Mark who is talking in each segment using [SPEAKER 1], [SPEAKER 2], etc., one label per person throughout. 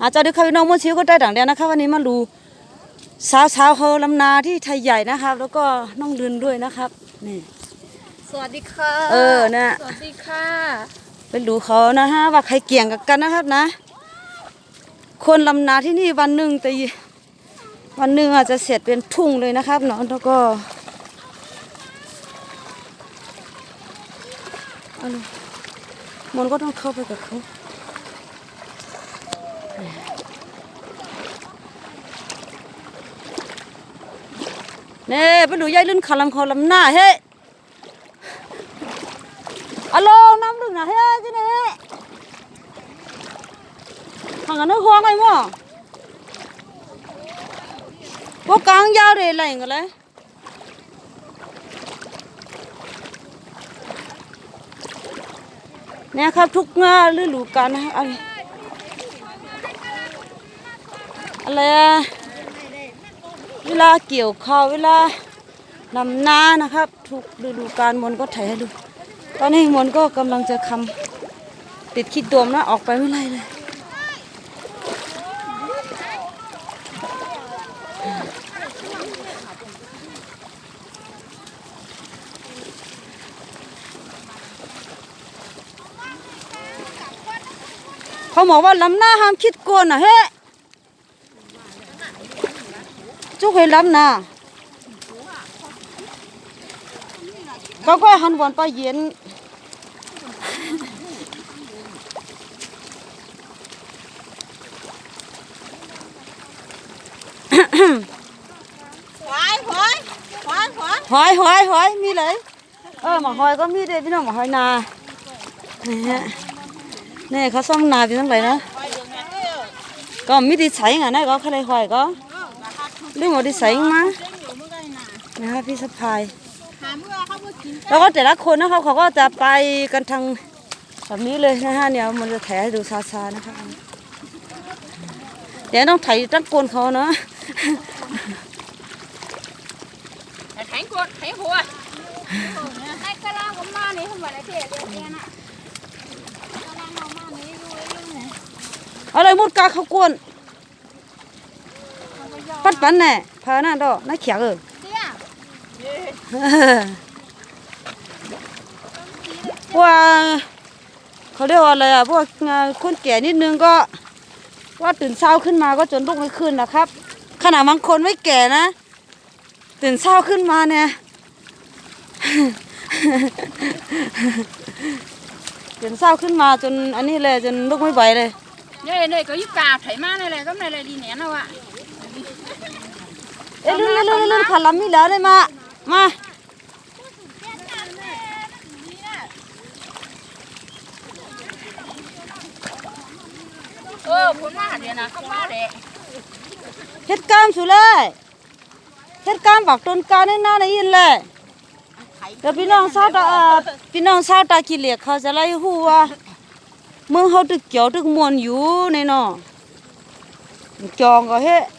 [SPEAKER 1] อาจจะดูค่ะพี่น้องมุ่นชิวก็ได้ดังเดียวนะคะ วันนี้มาดูสาวสาวๆเขาลำนาที่ไทยใหญ่นะครับ แล้วก็น้องลืนด้วยนะครับนี่
[SPEAKER 2] สวัสดีค่ะ
[SPEAKER 1] เออน่ะ
[SPEAKER 2] สวัสดีค่ะ
[SPEAKER 1] ไปดูเขานะฮะว่าใครเกี่ยงกับกันนะครับนะ คนลำนาที่นี่วันหนึ่งแต่วันหนึ่งอาจจะเสร็จเป็นทุ่งเลยนะครับเนาะแล้วก็เอาเลยมนต์ก็ต้องเข้าไปกับเขา เน่ไปดูยายลื่นขาลำคอลำหน้าเฮ้อะโลน้ำดึงนะเฮ้จีนี่ห่างกันนึกห้องไงมั้งพวกกางยาวเลยอะไรกันเลยเนี่ยครับทุกงานฤดูกาลนะอะไร อะไรเวลาเกี่ยวข้าวเวลาลำนานะครับ ทุกฤดูกาลมนก็ถ่ายให้ดู ตอนนี้มนก็กำลังจะคำติดขี้ตัวมนะออกไปไม่ไรเลยเขาบอกว่าลำหน้าห้ามคิดโกนนะเฮ้ จุกให้ลำนาก็ก็หันวนไปเย็น
[SPEAKER 2] หวายหวายหวายหวาย
[SPEAKER 1] หอยหอยหอยมี ด้พี่น้องหมาหอยนานี่ฮะนี่เขาซ่อมนาพี่ตั้งไหนนะก็มีดีใส่งอะนะก็เขาเลยหอยก็เรื่องหมดดีใส่มานะคะพี่สะพาย
[SPEAKER 2] หาเมื่อเขาพูดกิน
[SPEAKER 1] แล้วก็แต่ละคนนะครับเขาก็จะไปกันทางแบบนี้เลยนะฮะเนี่ยมันจะแถให้ดูซาๆนะคะ เดี๋ยวต้องไถตั้งโกนเขาเนาะ
[SPEAKER 2] แทงกดแทงหัวให้กระลาผมมานี่ทำไมได้เท่เดียวเนี่ยน่ะกระลาผมมานี่ดูเรื่องไหน
[SPEAKER 1] เอาเลยมุดกาเขากวน ปัดปันแน่พาหน้าดอกน่าเขียวเออ
[SPEAKER 2] เตี้ย
[SPEAKER 1] ว่าเขาเรียกว่าอะไรอะพวกคนแก่นิดนึงก็ ว่าตื่นเช้าขึ้นมาก็จนลุกไม่ขึ้นนะครับ ขนาดบางคนไม่แก่นะ ตื่นเช้าขึ้นมาเนี่ยตื่นเช้าขึ้นมาจนอันนี้เลยจนลุกไม่ไหวเลย
[SPEAKER 2] เนี่ยเนี่ยก็ยุกาไถมาเนี่ยแหละก็ในอะไรดีเนี่ยนะวะ
[SPEAKER 1] เอ้ยลื่นลื่นลื่นลื่นขาลำมีเหลือเลยมามา
[SPEAKER 2] เออผมมาเดี๋ยวนะเขามาเด็ก
[SPEAKER 1] เฮ็ดกามสุเลยเฮ็ดกามบักต้นกาในหน้าในยินเลยเดี๋ยวพี่น้องชาวตาเอ่อพี่น้องชาวตาขี้เหล็กเขาจะไล่ฮู้ว่าเมืองเขาตึกเกี่ยวตึกมวนอยู่ในเนาะจองก็เฮ็ด
[SPEAKER 2] อัน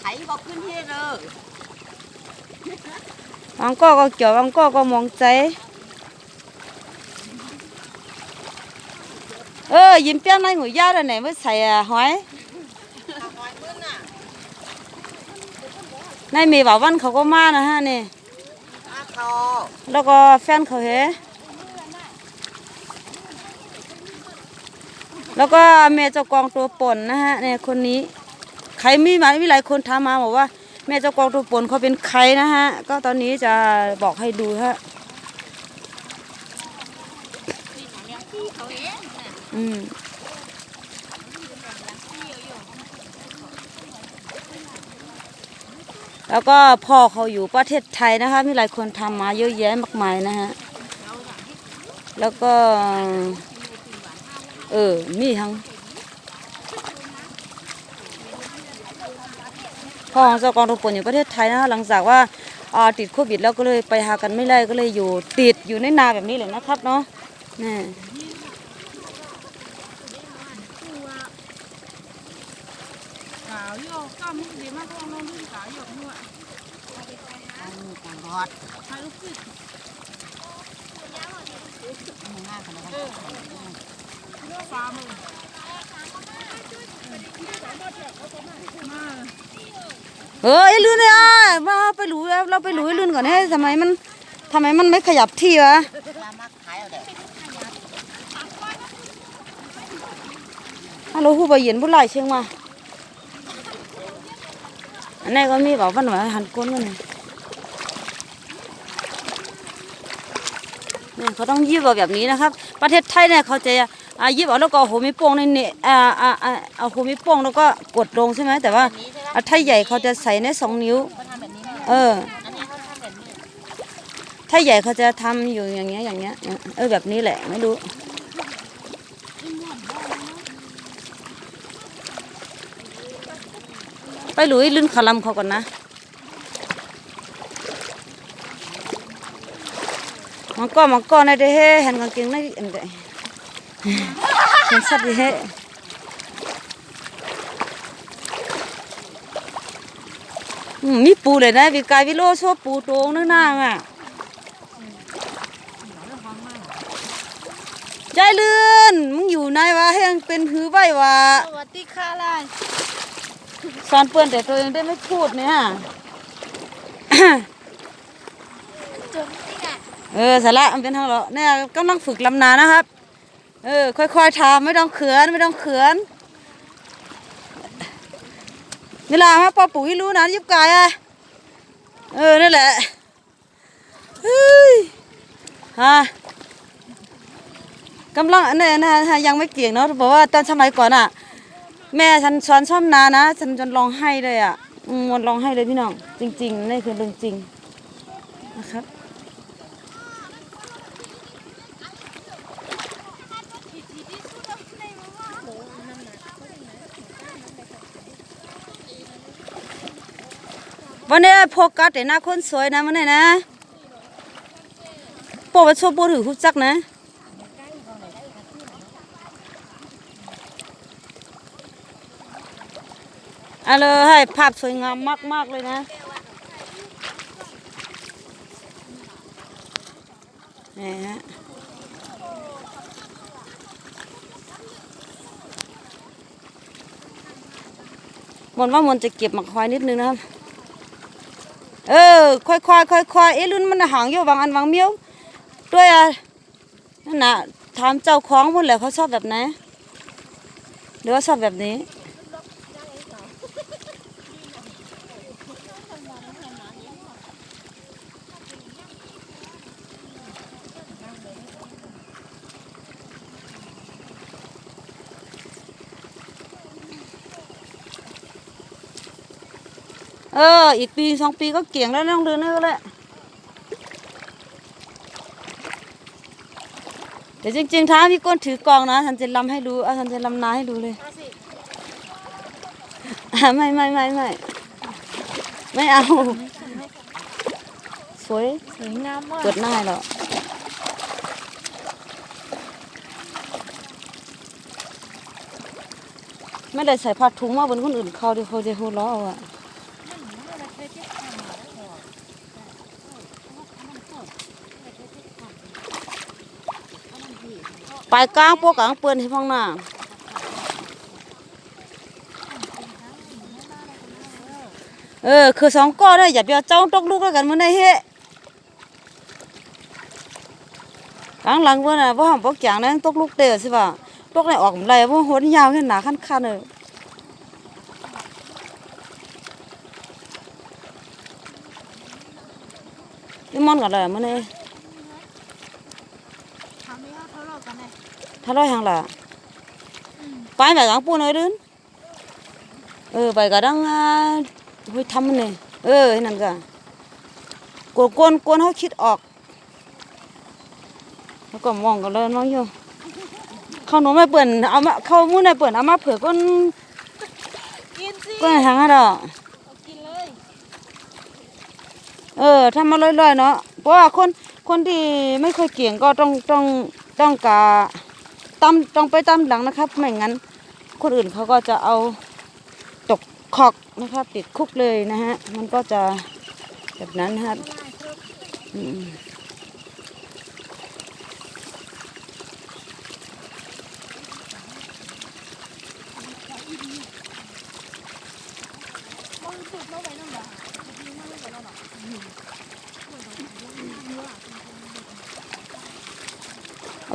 [SPEAKER 2] ไถบอกขึ้นเท่เลย
[SPEAKER 1] บางก็ก็เกี่ยวบางก็ก็มองใจ เออยิ้มเปี้ยนในหัวยาแล้วไหนไม่ใส่อะหอยในเมย์บ่าววันเขาก็มานะฮะนี่แล้วก็แฟนเขาเหแล้วก็แม่เจ้ากองตัวป่นนะฮะเนี่ยคนนี้ ใครมีมามีหลายคนถามมาบอกว่า แม่เจ้ากองตัวปนเขาเป็นใครนะฮะ ก็ตอนนี้จะบอกให้ดูฮะอืมแล้วก็พ่อเขาอยู่ประเทศไทยนะคะ มีหลายคนทำมาเยอะแยะมากมายนะฮะ แล้วก็ เออ มีทั้ง พ่อของเจ้ากองทุนปนอยู่ประเทศไทยนะคะหลังจากว่าติดโควิดแล้วก็เลยไปหากันไม่ได้ก็เลยอยู่ติดอยู่ในนาแบบนี้เลยนะครับเนาะนี่
[SPEAKER 2] ขาวโยกก็มุกดีมากพวกน้
[SPEAKER 1] เออไอ้ลื่นเนี่ยมาไปหลุยเราไปหลุยลื่นก่อนให้ทำไมมันทำไมมันไม่ขยับที่วะฮัลโหลหูใบเย็นผู้ไล่เชียงมาอันนี้ก็มีบอกว่าหน่อยหันก้นกันเลยเนี่ยเขาต้องยีบเอาแบบนี้นะครับ ประเทศไทยเนี่ยเขาจะอ่ายีบเอาแล้วก็เอาหัวมีโป่งในเนี่ยอ่าอ่าอ่าเอาหัวมีโป่งแล้วก็กดลงใช่ไหมแต่ว่า อ่าไทยใหญ่เขาจะใส่ในสองนิ้ว เออ ถ้าใหญ่เขาจะทำอยู่อย่างเงี้ยอย่างเงี้ย เออแบบนี้แหละไม่รู้ไปหลุยลื่นขาลำเขาก่อนนะมันก็มันก็ในเด้เฮเห็นกางเกงในเดเห็นสัตว์เดิเฮ มมีปูเลยนะวิกายวิโลชอบปูโตงนึกนางอะใจเลื่อนมึงอยู่ไหนวะให้ยังเป็นหือใบวะ
[SPEAKER 2] สวัสดีค่ะลาย
[SPEAKER 1] สอนเปื่อนแต่ตัวเองได้ไม่พูดเนี่ย
[SPEAKER 2] จมที่อะ
[SPEAKER 1] เออสาระมันเป็นทางเหรอเนี่ยกำลังฝึกลำนานะครับ เออ ค่อยๆทำไม่ต้องเขือนไม่ต้องเขือน นี่แหละมาปอปุ๋ยรู้นะยิบกายอะเออนั่นแหละเฮ้ยฮะกำลังอันนี้นะยังไม่เก่งเนาะบอกว่าตอนสมัยก่อนอะ แม่ฉันสอนซ่อมนานะฉันจนร้องไห้เลยอะมมันร้องไห้เลยพี่น้อง จริงๆนี่คือเรื่องจริงนะครับ วันนี้โฟกัสแต่หน้าคนสวยนะมันนี่นะปรไปชอบโปรถือคุจักนะอาเลยให้ภาพสวยงามมาก ๆ เลยนะนี่ฮะมนว่ามันจะเก็บหมักควายนิดนึงนะครับ เออค่อยๆค่อยๆเอ้รุ่นมันหางอยู่วางอันวางเมี้ยวด้วยอะนั่นนะถามเจ้าของพุ่นแหละเขาชอบแบบไหนหรือว่าชอบแบบนี้ เออ อีกปีสองปีก็เก่งแล้วน้องเดือนนี่ก็แหละแต่จริงๆถ้าพี่ก้นถือกลองนะฉันจะลำให้ดูอะฉันจะลำนาให้ดูเลย
[SPEAKER 2] มาสิ
[SPEAKER 1] อะไม่ไม่ไม่ไม่ไม่เอา สวย
[SPEAKER 2] สวยงามมาก
[SPEAKER 1] เกิดหน้าให้หรอกไม่ได้ใส่ผ้าถุงมาบนคนอื่นเขาเดี๋ยวเขาจะหัวเราะเอาอะ ไปกลางพวกกลางเปือนให้ฟังหน้าเออคือสองก้อนได้อย่าไปเอาเจ้าตกลูกแล้วกันมันได้เฮะกลางหลังเพื่อนอะพ่อหอมปอกจางนั้นตกลูกเต๋อสิบ่ะตกไหนออกไหลเพราหัวนี่ยาวแค่หนาขั้นคันเลย นี่มอนกันเลยมันนี่
[SPEAKER 2] ทำให้เขาทะเลาะกันเลย
[SPEAKER 1] ถ้าร้อยหางล่ะไปแบบกลางปูนเลยดื้นเออไปกระดังอ่าเฮ้ยทำมันนี่เออให้นั่นก็กวนกวนกวนเขาคิดออก แล้วก็มองกันเลยน้องโยข้าวหนูไม่เปิ่นเอามาข้าวมู้ในเปิ่นเอามาเผื่อก้น
[SPEAKER 2] กินสิ
[SPEAKER 1] ก้นหางอะดอก
[SPEAKER 2] เอากินเลย
[SPEAKER 1] เออทำมาลอยๆเนาะเพราะว่าคนคนที่ไม่ค่อยเก่งก็ต้องต้องต้องกาตามต้องไปตามหลังนะครับไม่งั้น คนอื่นเขาก็จะเอาตกขอกนะครับ ติดคุกเลยนะฮะ มันก็จะแบบนั้นฮะครับอืม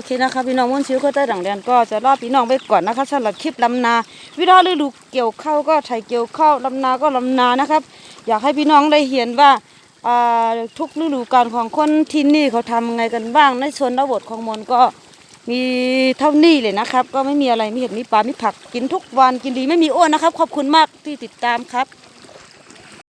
[SPEAKER 1] เคนะคะพี่น้องมุ่นชิวก็ใต้ดังแดนก็จะรอพี่น้องไปก่อนนะคะสำหรับคลิปลำนา วิธีฤดูเกี่ยวข้าวก็ไถเกี่ยวข้าวลำนาก็ลำนานะครับ อยากให้พี่น้องได้เห็นว่าทุกฤดูกาลของคนที่นี่เขาทำยังไงกันบ้างในชนบทของมนก็มีเท่านี้เลยนะครับ ก็ไม่มีอะไรมีเห็ดมีปลามีผักกินทุกวันกินดีไม่มีอ้วนนะครับ ขอบคุณมากที่ติดตามครับ